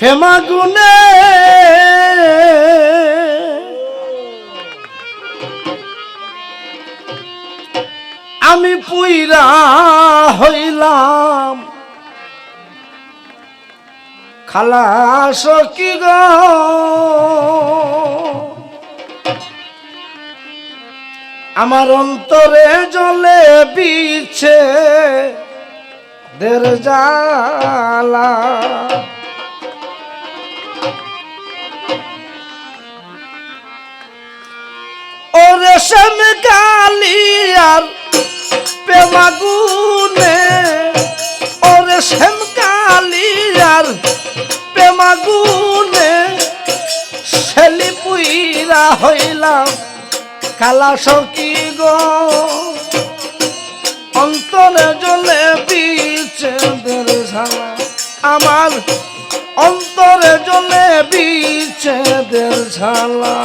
ফেমাগুনে আমি পুইরা হইলাম। খালাস কি গো? আমার অন্তরে জলে বিছে দের জালা রেশম কালিয়ার প্রেমাগুনে ও রেশম কালিয়ার প্রেমাগুনে শেলি পুইরা হইলাম কালা সকি গো। অন্তরে জলে বিচ্ছেদের ঝালা আমার অন্তরে জলে বিচ্ছেদের ঝালা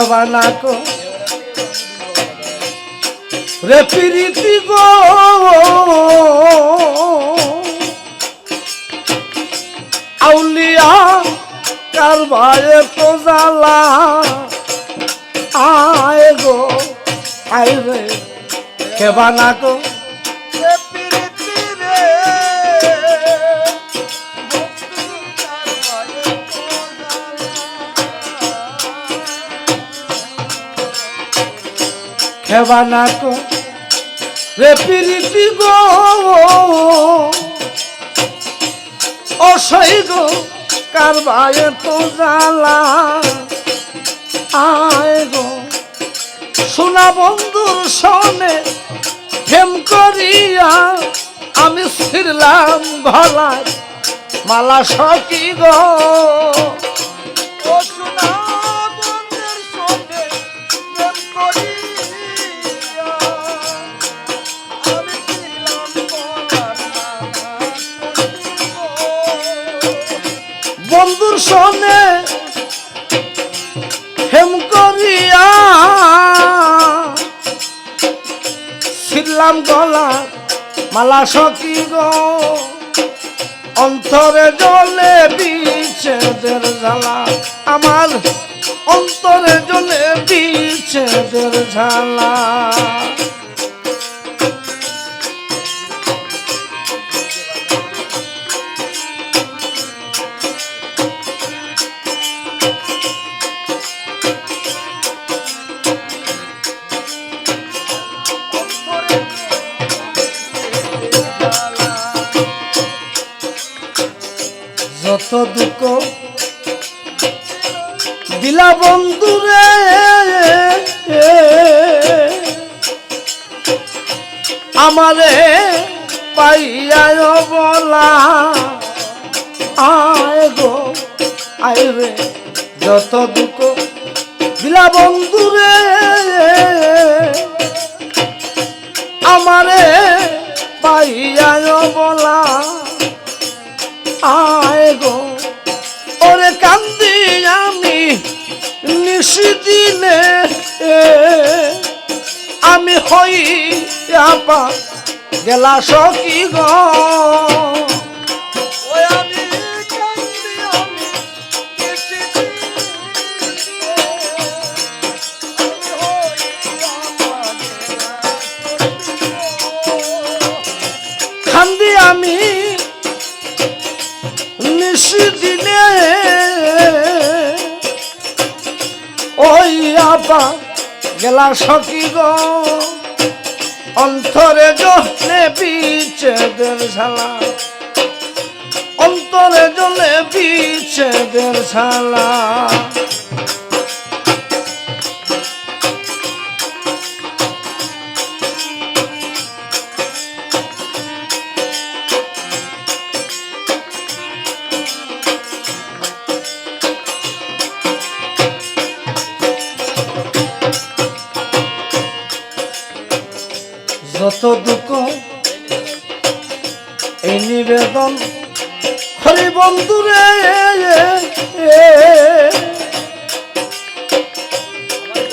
হেবানা কো। রে প্রীতি গো। আউলিয়া কারবায়ে তো জালা আয় গো, আয় রে হেবানা কো। খেবানা কো রে প্রীতি গো। অসই গো কারবায়ে তো জালা আয় গো, সোনা বন্ধুর সনে প্রেম করিয়া আমি ছিড়লাম গলায় মালা সকি গো। বন্ধুর সনে হেম করিয়া ছিলাম গলা মালা সকি গো। অন্তরে জলে বিচ্ছেদের জ্বালা, আমার অন্তরে জলে বিচ্ছেদের ঝালা দুঃখ দিলা বন্ধুরে, আমারে পাইয়ায় বলা। আয় গো, আয় রে, যত দুঃখ। দিলা বন্ধুরে, আমারে পাইয়ায় বলা। আয় গো। ওরে কান্দি আমি নিশিদিনে। আমি হই আপা গেলা সকি গো? নিশিদিনে ওই আপা গেলা সকি গো অন্তরে জলে বিচ্ছেদের শালা অন্তরে জলে বিচ্ছেদের ঝালা। যত দুঃখ এই নিবেদন হরি বন্ধুরে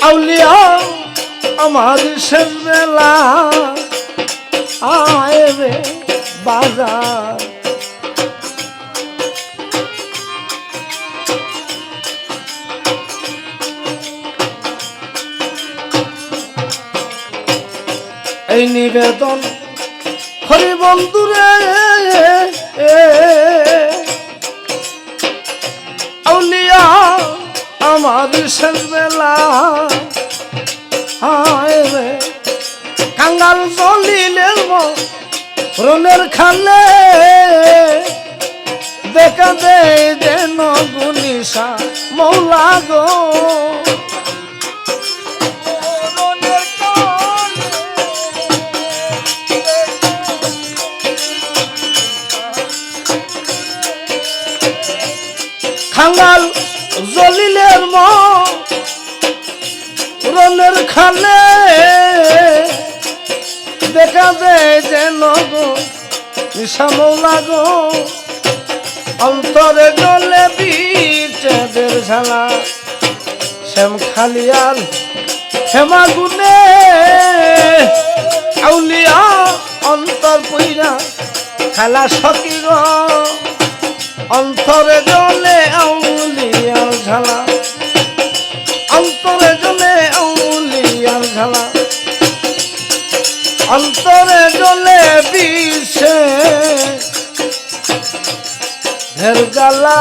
আউলিয়া আমার শেষ বেলা আয় রে বাজার। এই নিবেদন। হরি বন্ধুরে আউলিয়া আমার বেলা রে, কাঙ্গাল জলিলের রনের খালে। দেখা দে যেন গুনিসা মৌলা গো। খাঙ্গাল জলিলের মনের খালে। দেখা দেয় যেন গো, নিশামৌলা গো, অন্তরে জলে বিচেদের ঝালা শ্যাম খালিয়াল, হেমা গুনে, আউলিয়া অন্তর পুইরা খেলা সকি গো। অন্তরে জলে আউলিয়ার ঝালা। অন্তরে জলে আউলিয়ার ঝালা। অন্তরে জলে বিষে জ্বালা।